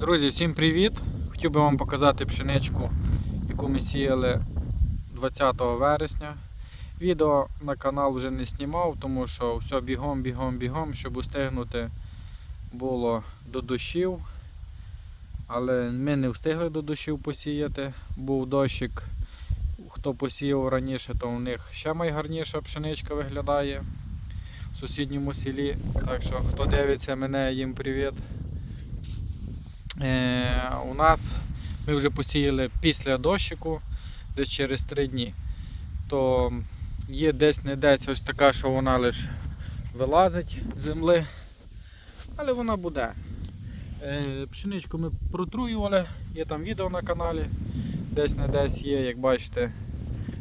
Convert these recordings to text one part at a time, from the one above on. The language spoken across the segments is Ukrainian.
Друзі, всім привіт! Хотів би вам показати пшеничку, яку ми сіяли 20 вересня. Відео на канал вже не знімав, тому що все бігом, бігом, бігом, щоб устигнути було до дощів. Але ми не встигли до дощів посіяти. Був дощик. Хто посіяв раніше, то у них ще найгарніша пшеничка виглядає в сусідньому селі. Так що, хто дивиться мене, їм привіт. Е, у нас ми вже посіяли після дощику, десь через 3 дні. То є десь не десь ось така, що вона лише вилазить з земли, але вона буде. Е, пшеничку ми протруювали, є там відео на каналі, десь не десь є, як бачите,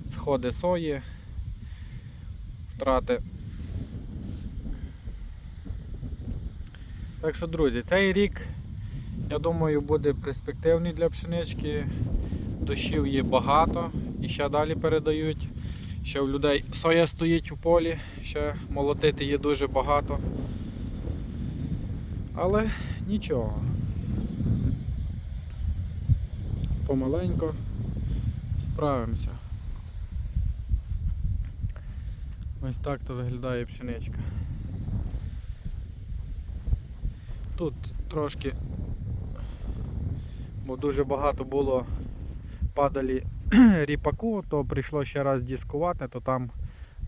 сходи сої, втрати. Так що, друзі, цей рік я думаю, буде перспективний для пшенички. Дощів є багато і ще далі передають. Ще в людей соя стоїть у полі, ще молотити є дуже багато. Але нічого. Помаленько справимося. Ось так то виглядає пшеничка. Тут трошки бо дуже багато було падалі ріпаку, то прийшло ще раз дискувати, то там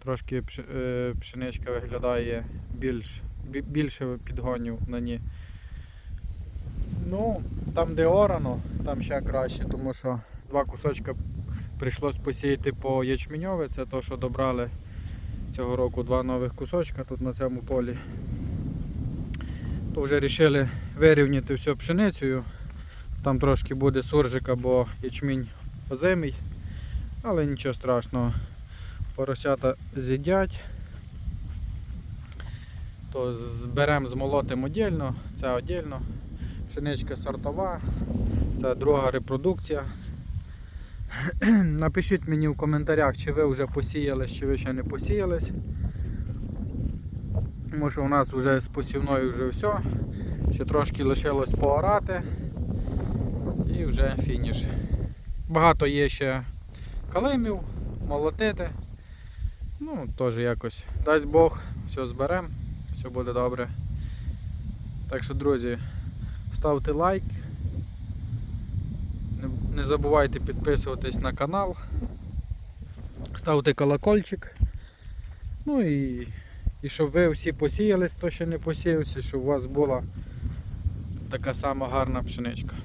трошки е, пшеничка виглядає більш, більше підгонів на ній. Ну, там де орано, там ще краще, тому що два кусочка прийшлось посіяти по ячменьове, це то, що добрали цього року два нових кусочка тут на цьому полі. То вже вирішили вирівняти всю пшеницею. Там трошки буде суржика, бо ячмінь озимий, але нічого страшного. Поросята з'їдять. То зберемо, змолотимо отдельно, це отдельно. Пшеничка сортова, це друга репродукція. Напишіть мені в коментарях, чи ви вже посіялись, чи ви ще не посіялись. Тому що у нас вже з посівною вже все. Ще трошки лишилось поорати і вже фініш. Багато є ще калимів, молотити. Ну, теж якось. Дасть Бог, все зберемо, все буде добре. Так що, друзі, ставте лайк. Не- забувайте підписуватись на канал. Ставте колокольчик. Ну і, і щоб ви всі посіялись, хто ще не посіявся, щоб у вас була така сама гарна пшеничка.